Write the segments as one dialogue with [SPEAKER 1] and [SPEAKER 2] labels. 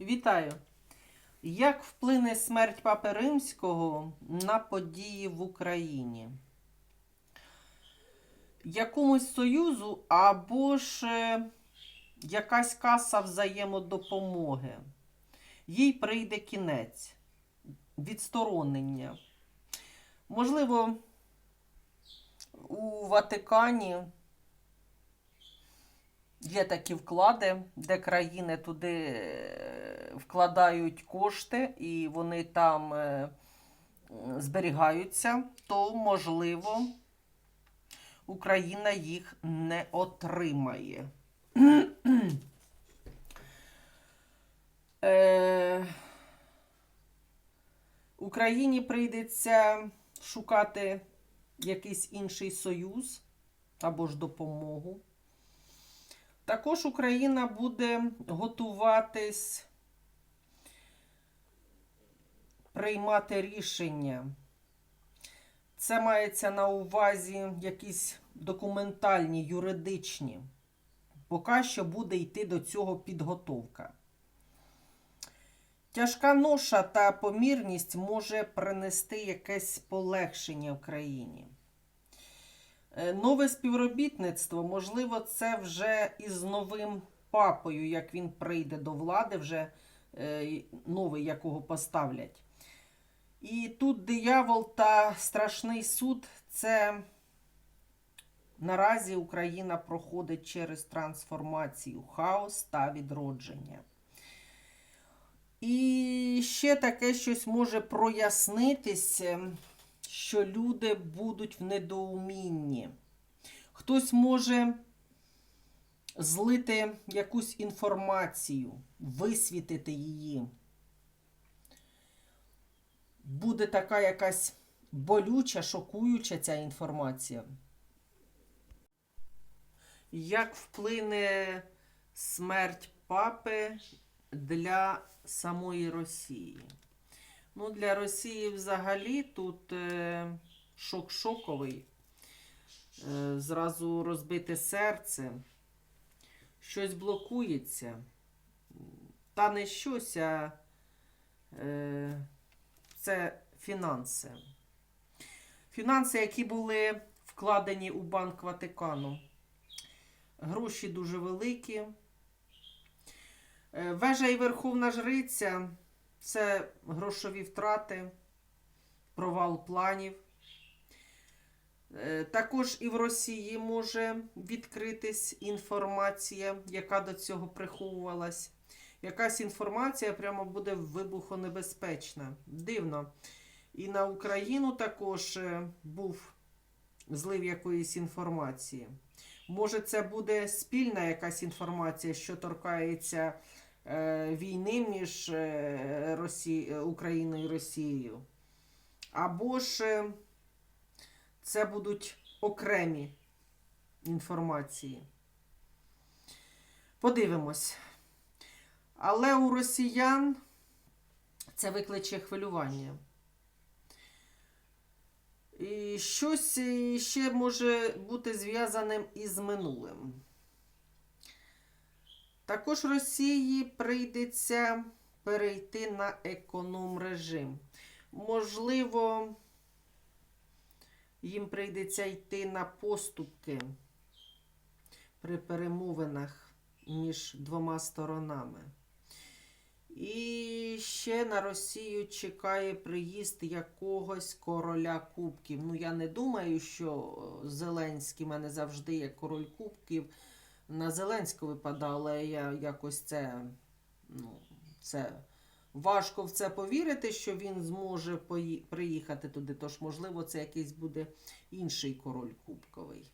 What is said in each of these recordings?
[SPEAKER 1] Вітаю! Як вплине смерть Папи Римського на події в Україні? Якомусь союзу або ж е, якась каса взаємодопомоги. Їй прийде кінець, відсторонення. Можливо, у Ватикані Є такі вклади, де країни туди е, вкладають кошти і вони там е, зберігаються, то, можливо, Україна їх не отримає. Е, Україні прийдеться шукати якийсь інший союз або ж допомогу. Також Україна буде готуватись приймати рішення. Це мається на увазі якісь документальні, юридичні. Поки що буде йти до цього підготовка. Тяжка ноша та помірність може принести якесь полегшення в країні. Е, Нове співробітництво, можливо, це вже із новим папою, як він прийде до влади, вже е, новий, якого поставлять. І тут диявол та страшний суд це наразі Україна проходить через трансформацію, хаос та відродження. І ще таке щось може прояснитися що люди будуть в недоумінні. Хтось може злити якусь інформацію, висвітити її. Буде така якась болюча, шокуюча ця інформація. Як вплине смерть папи для самої Росії? Ну, для Росії взагалі тут е, шок шоковий. Е, зразу розбите серце. Щось блокується. Та не щось, а е, це фінанси. Фінанси, які були вкладені у Банк Ватикану. Гроші дуже великі. Е, Вежа і Верховна Жриця це грошові втрати, провал планів. Е, Також і в Росії може відкритись інформація, яка до цього приховувалась. Якась інформація прямо буде вибухонебезпечна. Дивно. І на Україну також е, був злив якоїсь інформації. Може, це буде спільна якась інформація, що торкається війни між е, Росі... е, Україною і Росією. Або ж е, це будуть окремі інформації. Подивимось. Але у росіян це викличе хвилювання. І щось е, ще може бути зв'язаним із минулим. Також Росії прийдеться перейти на економ режим. Можливо, їм прийдеться йти на поступки при перемовинах між двома сторонами. І ще на Росію чекає приїзд якогось короля кубків. Ну, я не думаю, що е, Зеленський в мене завжди є король кубків. На Зеленського випадає, але я якось це, ну, це важко в це повірити, що він зможе приїхати туди. Тож, можливо, це якийсь буде інший король кубковий.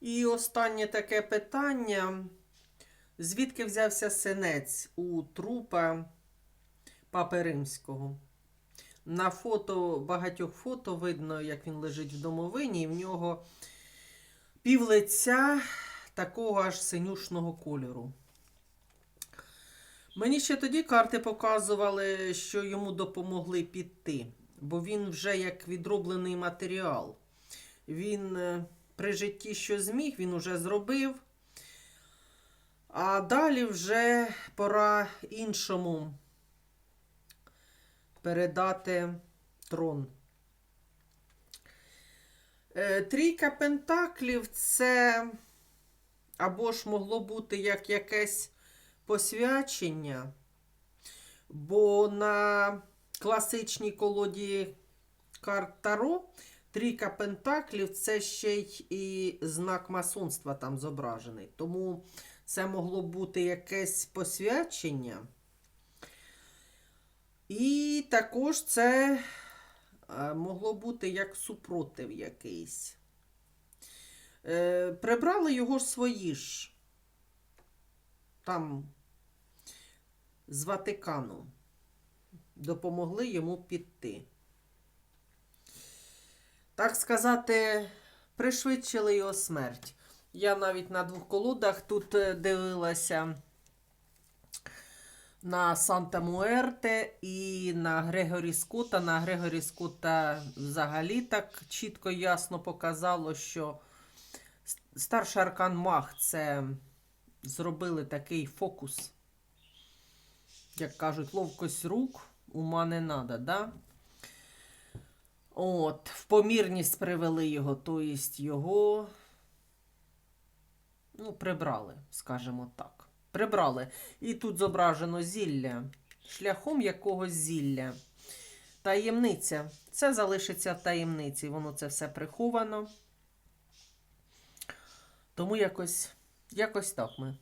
[SPEAKER 1] І останнє таке питання. Звідки взявся синець у трупа Папи Римського? На фото, багатьох фото видно, як він лежить в домовині, і в нього півлиця такого аж синюшного кольору. Мені ще тоді карти показували, що йому допомогли піти, бо він вже як відроблений матеріал. Він е, при житті що зміг, він уже зробив. А далі вже пора іншому передати трон. Е, Трійка Пентаклів це або ж могло бути як якесь посвячення, бо на класичній колоді карт Таро трійка Пентаклів це ще й і знак масонства там зображений. Тому це могло бути якесь посвячення. І також це могло бути як супротив якийсь. Е, прибрали його ж свої ж. Там з Ватикану. Допомогли йому піти. Так сказати, пришвидшили його смерть. Я навіть на двох колодах тут е, дивилася на Санта Муерте і на Грегорі Скотта. На Грегорі Скотта взагалі так чітко і ясно показало, що старший аркан Мах це зробили такий фокус. Як кажуть, ловкость рук ума не надо, да? От, в помірність привели його, то єсть його ну, прибрали, скажімо так. Прибрали. І тут зображено зілля, шляхом якогось зілля. Таємниця. Це залишиться в таємниці. Воно це все приховано. Тому якось, якось так ми